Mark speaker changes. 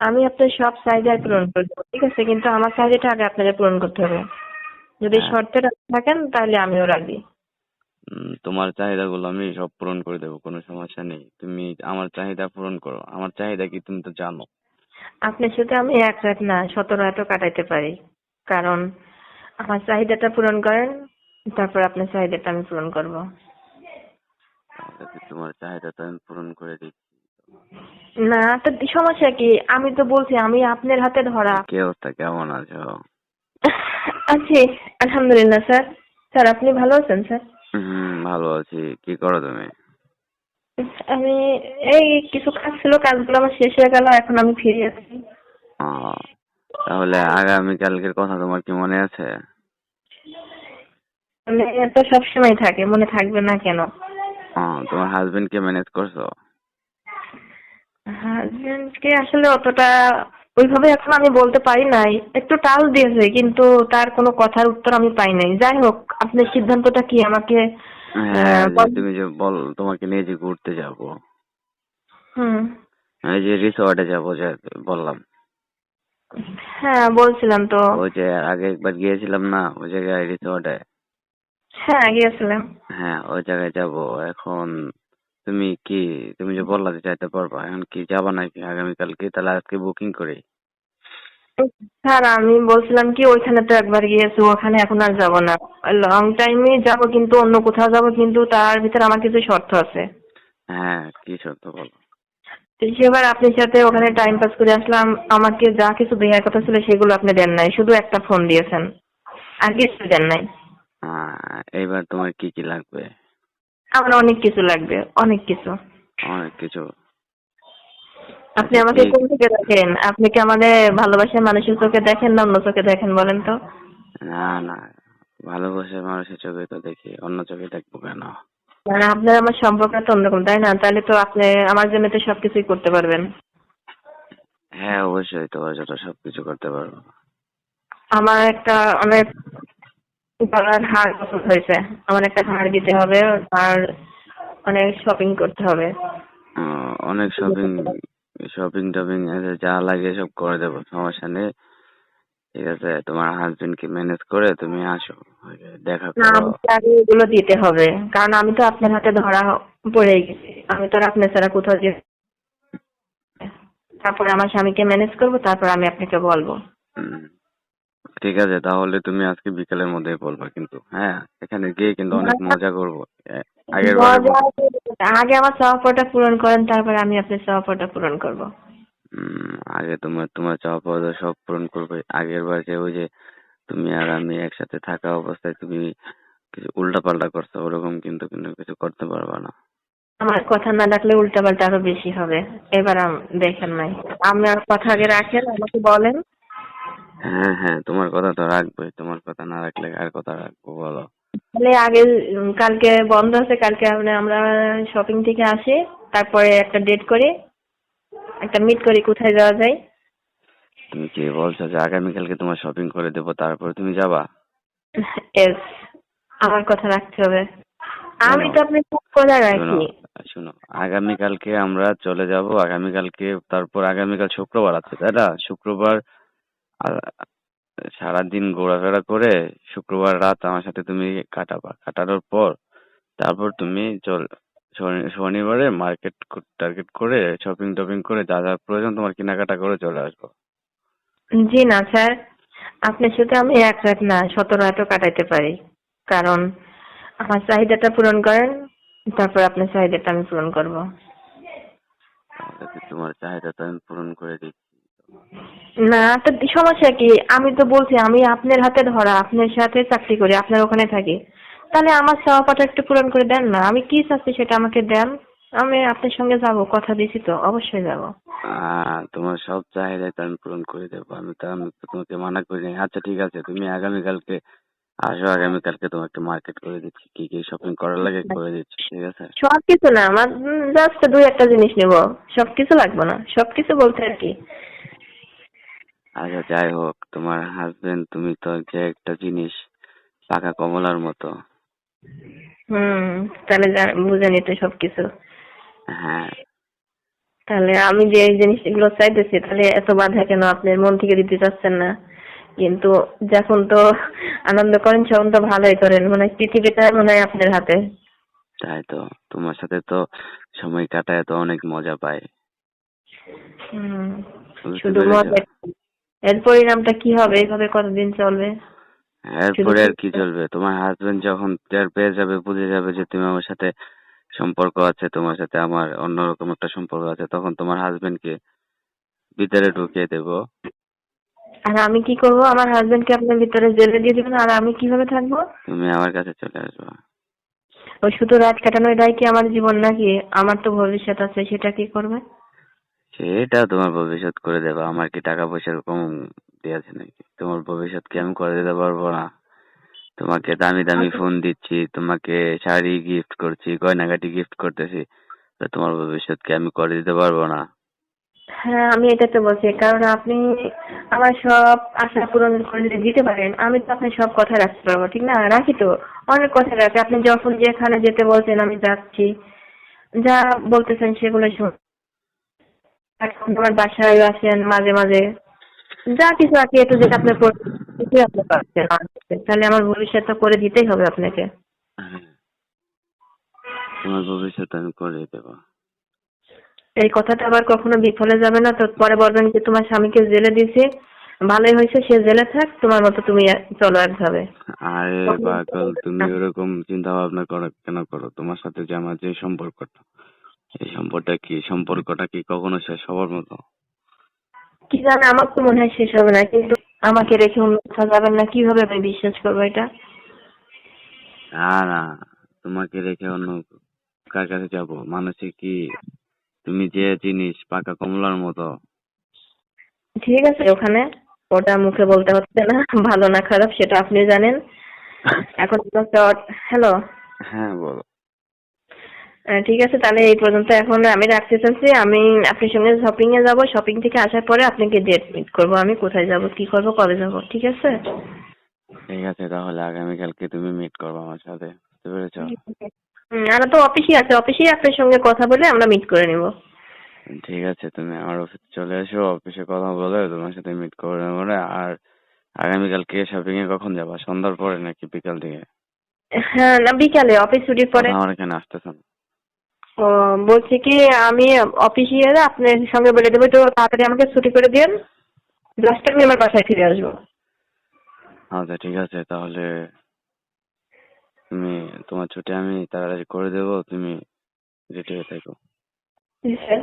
Speaker 1: আমি আপনার সব চাহিদা পূরণ করে দেবো ঠিক আছে? কিন্তু আমার চাহিদাটা আগে আপনাকে পূরণ করতে হবে। যদি
Speaker 2: হ্যাঁ।
Speaker 1: শর্তে রাজি থাকেন তাহলে আমিও রাজি।
Speaker 2: তোমার চাহিদাগুলো আমি সব পূরণ করে দেবো কোনো সমস্যা নেই। তুমি আমার চাহিদা পূরণ করো। আমার চাহিদা কি তুমি তো জানো।
Speaker 1: আপনার সাথে আমি এক রাত না শত রাতও কাটাইতে পারি। কারণ আমার চাহিদাটা পূরণ করেন তারপর আপনার চাহিদাটা আমি পূরণ করব।
Speaker 2: তোমার চাহিদা তো আমি পূরণ করে দিচ্ছি।
Speaker 1: না তো সমস্যা কি? আমি তো বলছি আমি আপনার হাতে ধরা।
Speaker 2: কি অবস্থা? কেমন আছো?
Speaker 1: আছি আলহামদুলিল্লাহ স্যার। স্যার আপনি ভালো আছেন স্যার?
Speaker 2: হুম ভালো আছি। কি করো তুমি?
Speaker 1: আমি এই কিছু কাজ ছিল কাজগুলো আমার শেষ হয়ে গেল এখন আমি ফিরে আছি।
Speaker 2: তাহলে আগামী কালকের কথা তোমার কি মনে আছে?
Speaker 1: মানে তো সবসময় থাকে মনে থাকবে না কেন?
Speaker 2: তোমার হাজবেন্ড কে ম্যানেজ করছ?
Speaker 1: হাজবেন্ডকে আসলে অতটা ওইভাবে এখন আমি বলতে পারি নাই। একটু টাল দিয়েছে কিন্তু তার কোনো কথার উত্তর আমি পাই নাই। যাই হোক আপনার সিদ্ধান্তটা কি? আমাকে
Speaker 2: হ্যাঁ
Speaker 1: বল-
Speaker 2: তুমি যে বল তোমাকে নিয়ে যে ঘুরতে যাব।
Speaker 1: হুম।
Speaker 2: এই যে রিসোর্টে যাব যে বললাম।
Speaker 1: হ্যাঁ বলছিলাম তো।
Speaker 2: ওই যে আগে একবার গিয়েছিলাম না ওই জায়গায় রিসোর্টে?
Speaker 1: হ্যাঁ গিয়েছিলাম।
Speaker 2: হ্যাঁ ওই জায়গায় যাব। এখন তুমি কি তুমি যে বললা যে যাইতে পারবা এখন কি যাবা নাকি আগামীকালকে? তাহলে আজকে বুকিং করি।
Speaker 1: স্যার আমি বলছিলাম কি ওইখানে তো একবার গিয়েছি ওখানে এখন আর যাব না। লং টাইমে যাব কিন্তু অন্য কোথাও যাব কিন্তু তার ভিতরে আমার কিছু শর্ত আছে।
Speaker 2: হ্যাঁ কি শর্ত বলো?
Speaker 1: সেবার আপনার সাথে ওখানে টাইম পাস করে আসলাম আমাকে যা কিছু দেওয়ার কথা ছিল সেগুলো আপনি দেন নাই শুধু একটা ফোন দিয়েছেন। আর কিছু দেন নাই।
Speaker 2: আহ, এইবার তোমার কি কি লাগবে?
Speaker 1: আমার অনেক কিছু লাগবে অনেক কিছু।
Speaker 2: অনেক কিছু।
Speaker 1: আপনি আমাকে কোন থেকে দেখেন? আপনি কি আমাদের ভালোবাসার মানুষের চোখে দেখেন না অন্য চোখে দেখেন বলেন তো?
Speaker 2: না না। ভালোবাসার মানুষের চোখে তো দেখি অন্য চোখে দেখব কেন?
Speaker 1: মানে আপনার আমার সম্পর্কটা তো অন্যরকম তাই না? তাহলে তো আপনি আমার জন্য তো সবকিছুই করতে পারবেন।
Speaker 2: হ্যাঁ অবশ্যই তোমার জন্য সবকিছু করতে পারব।
Speaker 1: আমার একটা অনেক গলার হার পছন্দ হয়েছে? আমার একটা হার দিতে হবে আর অনেক শপিং করতে হবে।
Speaker 2: অনেক শপিং শপিং টপিং যা লাগে সব করে দেবো সমস্যা নেই। ঠিক আছে তোমার হাজবেন্ড কে ম্যানেজ করে তুমি আসো দেখা
Speaker 1: না আমাকে আগে এগুলো দিতে হবে কারণ আমি তো আপনার হাতে ধরা পড়ে গেছি। আমি তো আর আপনার ছাড়া কোথাও যে তারপরে আমার স্বামীকে ম্যানেজ করব তারপর আমি আপনাকে বলব।
Speaker 2: হুম। ঠিক আছে তাহলে তুমি আজকে বিকেলের মধ্যে বলবা কিন্তু হ্যাঁ? এখানে গিয়ে কিন্তু অনেক মজা করব। আগের বার
Speaker 1: আগে আমার চাওয়াটা পূরণ করেন তারপরে আমি আপনার চাওয়াটা পূরণ করব।
Speaker 2: আগে তোমার তোমার চাওয়া সব পূরণ করবে। আগের বার যে ওই যে তুমি আর আমি একসাথে থাকা অবস্থায় তুমি কিছু উল্টা পাল্টা করছ ওরকম কিন্তু কিন্তু কিছু করতে পারবা না।
Speaker 1: আমার কথা না রাখলে উল্টাপাল্টা আরও বেশি হবে। এবার দেখেন নাই। আপনার কথা আগে রাখেন আমাকে বলেন।
Speaker 2: হ্যাঁ হ্যাঁ তোমার কথা তো রাখবোই। তোমার কথা না রাখলে আর কথা রাখব বলো?
Speaker 1: তাহলে আগে কালকে বন্ধ আছে কালকে আমরা শপিং থেকে আসি তারপরে একটা ডেট করে একটা মিট করি কোথায় যাওয়া যায়।
Speaker 2: তুমি কি বলছো যে আগামীকালকে তোমার শপিং করে দেবো তারপরে তুমি যাবা?
Speaker 1: এস আমার কথা রাখতে হবে। আমি তো আপনি খুব কথা
Speaker 2: শোনো
Speaker 1: রাখি
Speaker 2: শোনো আগামীকালকে আমরা চলে যাব আগামীকালকে তারপর আগামীকাল শুক্রবার আছে তাই না? শুক্রবার আ- সারাদিন ঘোরাফেরা করে শুক্রবার রাত আমার সাথে তুমি কাটাবা। কাটানোর পর তারপর তুমি চল শনিবারে মার্কেট টার্গেট করে শপিং টপিং করে যা যা প্রয়োজন তোমার কেনাকাটা করে চলে আসব।
Speaker 1: জি না স্যার আপনার সাথে আমি এক রাত না শত রাতও কাটাইতে পারি। কারণ আমার চাহিদাটা পূরণ করেন তারপর আপনার চাহিদাটা আমি পূরণ করব।
Speaker 2: তোমার চাহিদা তো আমি পূরণ করে দিচ্ছি
Speaker 1: না তো সমস্যা কি? আমি তো বলছি আমি আপনার হাতে ধরা আপনার সাথে চাকরি করি আপনার ওখানে থাকি। তাহলে আমার চাওয়াটা একটু পূরণ করে দেন না। আমি কি চাচ্ছি সেটা আমাকে দেন। আমি আপনার সঙ্গে যাব কথা দিছি তো অবশ্যই যাব।
Speaker 2: তোমার সব চাহিদা তো আমি পূরণ করে দেবো। আমি তো আমি তো তোমাকে মানা করি নাই। আচ্ছা ঠিক আছে তুমি আগামীকালকে আসো আগামীকালকে তোমাকে মার্কেট করে দিচ্ছি। কি কি শপিং করার লাগে করে দিচ্ছি ঠিক আছে?
Speaker 1: সব কিছু না আমার জাস্ট দুই একটা জিনিস নেব। সব কিছু লাগবে না। সব কিছু বলতে আর কি।
Speaker 2: আচ্ছা যাই হোক তোমার হাজবেন্ড তুমি তো যে একটা জিনিস পাকা কমলার মতো।
Speaker 1: হুম তাহলে বুঝে নিতে সব কিছু
Speaker 2: হ্যাঁ।
Speaker 1: তাহলে আমি যে এই জিনিসগুলো চাইতেছি তাহলে এত বাধা কেন? আপনি মন থেকে দিতে চাচ্ছেন না। কিন্তু যখন তো আনন্দ করেন তখন তো ভালোই করেন। মানে পৃথিবীটা মনে হয় আপনার হাতে।
Speaker 2: তাই তো তোমার সাথে তো সময় কাটায় তো অনেক মজা পায়।
Speaker 1: হুম, শুধু মজা এর পরিণামটা কি হবে? এইভাবে কতদিন চলবে?
Speaker 2: এরপরে আর কি চলবে? তোমার হাজবেন্ড যখন টের পেয়ে যাবে বুঝে যাবে যে তুমি আমার সাথে সম্পর্ক আছে তোমার সাথে আমার অন্যরকম একটা সম্পর্ক আছে তখন তোমার হাজবেন্ডকে ভিতরে ঢুকিয়ে দেবো।
Speaker 1: আর আমি কি করব? আমার হাজবেন্ডকে আপনার ভিতরে জেলে দিয়ে দিবেন আর আমি কীভাবে থাকব?
Speaker 2: তুমি আমার কাছে চলে আসবে।
Speaker 1: ওই শুধু রাত কাটানো এটাই কি আমার জীবন নাকি? আমার তো ভবিষ্যৎ আছে সেটা কি করবে?
Speaker 2: সেটা তোমার ভবিষ্যৎ করে দেবা। আমার কি টাকা পয়সার কম দিয়েছে নাকি? তোমার ভবিষ্যৎ কি আমি করে দিতে পারব না? তোমাকে দামি দামি ফোন দিচ্ছি তোমাকে শাড়ি গিফট করছি গয়নাগাটি গিফট করতেছি। তো তোমার ভবিষ্যৎ কি আমি করে দিতে পারব না?
Speaker 1: হ্যাঁ আমি এটা তো বলছি। কারণ আপনি আমার সব আশা পূরণ করে দিতে পারেন। আমি তো আপনার সব কথা রাখতে পারব ঠিক না? রাখি তো। অনেক কথা রাখি। আপনি যখন যেখানে যেতে বলছেন আমি যাচ্ছি। যা বলতেছেন সেগুলো শুন এখন আমার বাসায় আসেন মাঝে মাঝে। যা কিছু আছে একটু যেটা আপনি কিছুই আপনি পারছেন তাহলে আমার ভবিষ্যৎ তো করে দিতেই হবে আপনাকে।
Speaker 2: হ্যাঁ। তোমার ভবিষ্যৎ আমি করে দেবো।
Speaker 1: এই কথাটা আবার কখনো বিফলে যাবে না। তো পরে বলবেন যে তোমার স্বামীকে জেলে দিয়েছে। ভালোই হয়েছে সে জেলে থাক। তোমার মতো তুমি চলো একভাবে।
Speaker 2: আরে পাগল তুমি ওরকম চিন্তা ভাবনা করো কেন করো? তোমার সাথে যে আমার যে সম্পর্কটা এই সম্পর্কটা কি সম্পর্কটা কি কখনো শেষ হবার মতো?
Speaker 1: কি জানে আমার তো মনে হয় শেষ হবে না কিন্তু আমাকে রেখে অন্য কোথাও যাবেন না কীভাবে আমি বিশ্বাস করব এটা?
Speaker 2: না না তোমাকে রেখে অন্য কার কাছে যাব? মানুষে কি তুমি যে জিনিস পাকা কমলার মতো?
Speaker 1: ঠিক আছে ওখানে ওটা মুখে বলতে হচ্ছে না ভালো না খারাপ সেটা আপনি জানেন। এখন হ্যালো
Speaker 2: হ্যাঁ বলো।
Speaker 1: ঠিক আছে তাহলে এই পর্যন্ত এখন আমি রাখতে চাচ্ছি আমি আপনার সঙ্গে শপিং এ যাব। শপিং থেকে আসার পরে আপনাকে ডেট মিট করব আমি কোথায় যাব কি করব কবে যাব ঠিক আছে?
Speaker 2: ঠিক আছে তাহলে আগামীকালকে তুমি মিট করব আমার সাথে বুঝতে পেরেছ?
Speaker 1: আমরা তো অফিসে আছে অফিসেই আপনার সঙ্গে কথা বলে আমরা মিট করে নেব।
Speaker 2: ঠিক আছে তুমি আমার অফিসে চলে এসো অফিসে কথা বলে তোমার সাথে মিট করে নেব না। আর আগামীকালকে শপিং এ কখন যাবা? সন্ধ্যার পরে নাকি বিকাল দিকে
Speaker 1: হ্যাঁ না বিকালে অফিস ছুটির পরে।
Speaker 2: আমার এখানে আসতেছেন
Speaker 1: ও বলছি কি আমি অফিসে এলে আপনার সঙ্গে বলে দেবো তো তাড়াতাড়ি আমাকে ছুটি করে দিন দশটা আমি আমার বাসায় ফিরে আসব।
Speaker 2: আচ্ছা ঠিক আছে তাহলে তুমি তোমার ছুটি আমি তাড়াতাড়ি করে দেবো তুমি রেডি হয়ে থাকো।
Speaker 1: স্যার